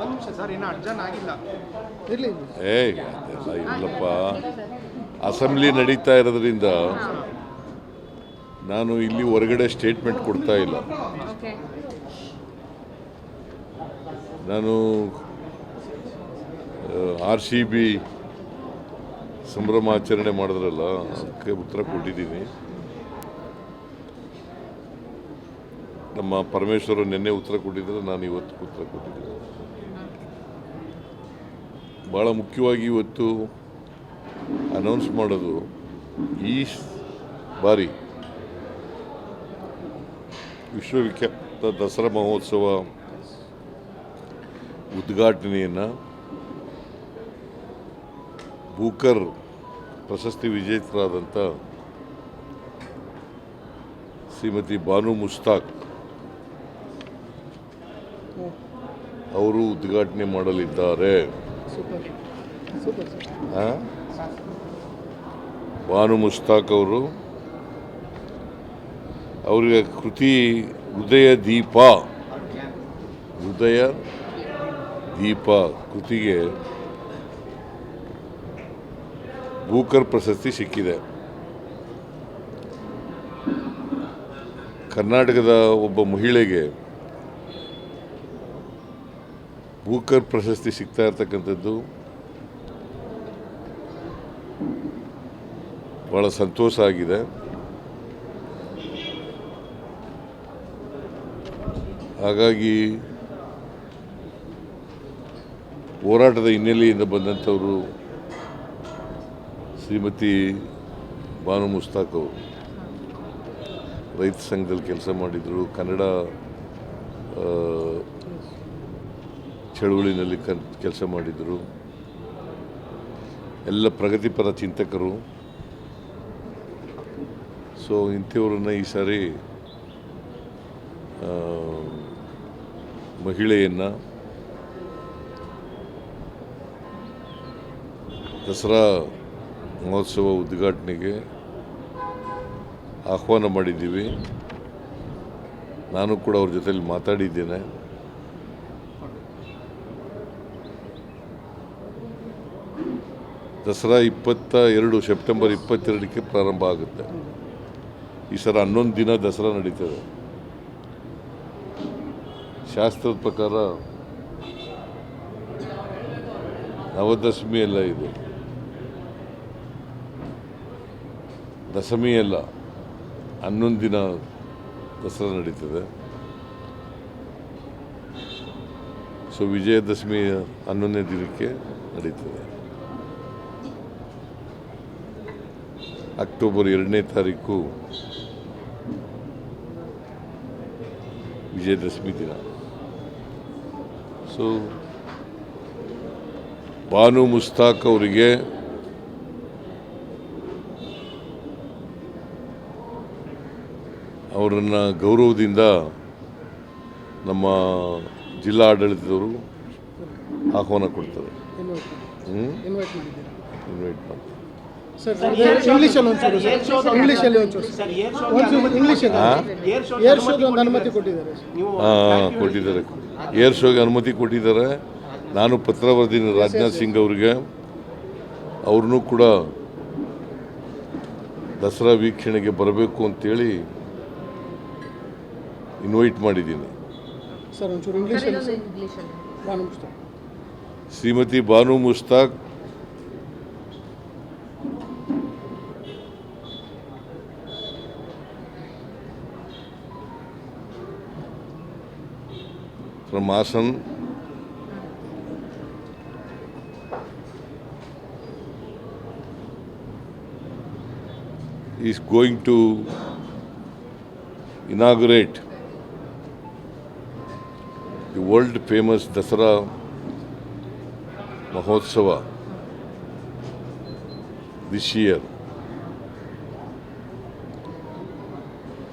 ಒಂದು ನಿಮಿಷ ಸರ್ ಇನ್ನೂ ಅರ್ಜನ್ ಆಗಿಲ್ಲ ಇರಲಿ ಏ ಅದೆಲ್ಲ ಇಲ್ಲಪ್ಪ. ಅಸೆಂಬ್ಲಿ ನಡೀತಾ ಇರೋದ್ರಿಂದ ನಾನು ಇಲ್ಲಿ ಹೊರಗಡೆ ಸ್ಟೇಟ್ಮೆಂಟ್ ಕೊಡ್ತಾ ಇಲ್ಲ. ನಾನು ಆರ್ ಸಿ ಬಿ ಸಂಭ್ರಮಾಚರಣೆ ಮಾಡಿದ್ರಲ್ಲ, ಅದಕ್ಕೆ ಉತ್ತರ ಕೊಟ್ಟಿದ್ದೀನಿ. ನಮ್ಮ ಪರಮೇಶ್ವರ ನಿನ್ನೆ ಉತ್ತರ ಕೊಟ್ಟಿದ್ದರೆ ನಾನು ಇವತ್ತು ಉತ್ತರ ಕೊಟ್ಟಿದ್ದೀನಿ. ಭಾಳ ಮುಖ್ಯವಾಗಿ ಇವತ್ತು ಅನೌನ್ಸ್ ಮಾಡೋದು ಈ ಬಾರಿ ವಿಶ್ವವಿಖ್ಯಾತ ದಸರಾ ಮಹೋತ್ಸವ ಉದ್ಘಾಟನೆಯನ್ನು ಬೂಕರ್ ಪ್ರಶಸ್ತಿ ವಿಜೇತರಾದಂಥ ಶ್ರೀಮತಿ ಬಾನು ಮುಸ್ತಾಕ್ ಅವರು ಉದ್ಘಾಟನೆ ಮಾಡಲಿದ್ದಾರೆ? ಬಾನು ಮುಸ್ತಾಕ್ ಅವರು. ಅವರಿಗೆ ಕೃತಿ ಹೃದಯ ದೀಪ. ಹೃದಯ ದೀಪ ಕೃತಿಗೆ ಭೂಕರ್ ಪ್ರಶಸ್ತಿ ಸಿಕ್ಕಿದೆ. ಕರ್ನಾಟಕದ ಒಬ್ಬ ಮಹಿಳೆಗೆ ಬೂಕರ್ ಪ್ರಶಸ್ತಿ ಸಿಗ್ತಾ ಇರ್ತಕ್ಕಂಥದ್ದು ಭಾಳ ಸಂತೋಷ ಆಗಿದೆ. ಹಾಗಾಗಿ ಹೋರಾಟದ ಹಿನ್ನೆಲೆಯಿಂದ ಬಂದಂಥವರು ಶ್ರೀಮತಿ ಬಾನು ಮುಸ್ತಾಕ್ ಅವರು. ರೈತ ಸಂಘದಲ್ಲಿ ಕೆಲಸ ಮಾಡಿದರು, ಕನ್ನಡ ಚಳುವಳಿನಲ್ಲಿ ಕೆಲಸ ಮಾಡಿದರು. ಎಲ್ಲ ಪ್ರಗತಿಪರ ಚಿಂತಕರು. ಸೊ ಇಂಥವ್ರನ್ನ ಈ ಸಾರಿ ಮಹಿಳೆಯನ್ನು ದಸರಾ ಮಹೋತ್ಸವ ಉದ್ಘಾಟನೆಗೆ ಆಹ್ವಾನ ಮಾಡಿದ್ದೀವಿ. ನಾನು ಕೂಡ ಅವ್ರ ಜೊತೆಲಿ ಮಾತಾಡಿದ್ದೇನೆ. ದಸರಾ ಇಪ್ಪತ್ತ ಎರಡು, ಸೆಪ್ಟೆಂಬರ್ ಇಪ್ಪತ್ತೆರಡಕ್ಕೆ ಪ್ರಾರಂಭ ಆಗುತ್ತೆ. ಈ ಸಲ ಹನ್ನೊಂದು ದಿನ ದಸರಾ ನಡೀತದೆ. ಶಾಸ್ತ್ರದ ಪ್ರಕಾರ ನವದಶಮಿ ಎಲ್ಲ ಇದೆ. ದಶಮಿ ಅಲ್ಲ ಹನ್ನೊಂದು ದಿನ ದಸರಾ ನಡೀತದೆ. ಸೊ ವಿಜಯದಶಮಿ ಹನ್ನೊಂದನೇ ದಿನಕ್ಕೆ ನಡೀತದೆ. ಅಕ್ಟೋಬರ್ ಎರಡನೇ ತಾರೀಕು ವಿಜಯದಶಮಿ ದಿನ. ಸೊ ಬಾನು ಮುಸ್ತಾಕ್ ಅವರಿಗೆ ಅವರನ್ನು ಗೌರವದಿಂದ ನಮ್ಮ ಜಿಲ್ಲಾ ಆಡಳಿತದವರು ಆಹ್ವಾನ ಕೊಡ್ತಾರೆ. ಇನ್ವೈಟ್ ಮಾಡ್ತಾರೆ. ಇಂಗ್ಲೀಷಲ್ಲಿ ಒಂಚೂರು ಸರ್ ಇಂಗ್ಲೀಷಲ್ಲಿ ಒಂಚೂರು ಸರ್ ಒಂಚೂರು ಇಂಗ್ಲೀಷಲ್ಲಿ ಏರ್ ಶೋಗೆ ಒಂದು ಅನುಮತಿ ಕೊಟ್ಟಿದ್ದಾರೆ. ಸರ್ ಹಾಂ ಕೊಟ್ಟಿದ್ದಾರೆ. ಏರ್ ಶೋಗೆ ಅನುಮತಿ ಕೊಟ್ಟಿದ್ದಾರೆ. ನಾನು ಪತ್ರ ಬರೆದಿನಿ ರಾಜನಾಥ್ ಸಿಂಗ್ ಅವರಿಗೆ. ಅವ್ರನ್ನೂ ಕೂಡ ದಸರಾ ವೀಕ್ಷಣೆಗೆ ಬರಬೇಕು ಅಂತೇಳಿ ಇನ್ವೈಟ್ ಮಾಡಿದ್ದೀನಿ. Shrimati Banu Mushtaq Asan is going to inaugurate the world famous Dasara Mahotsava this year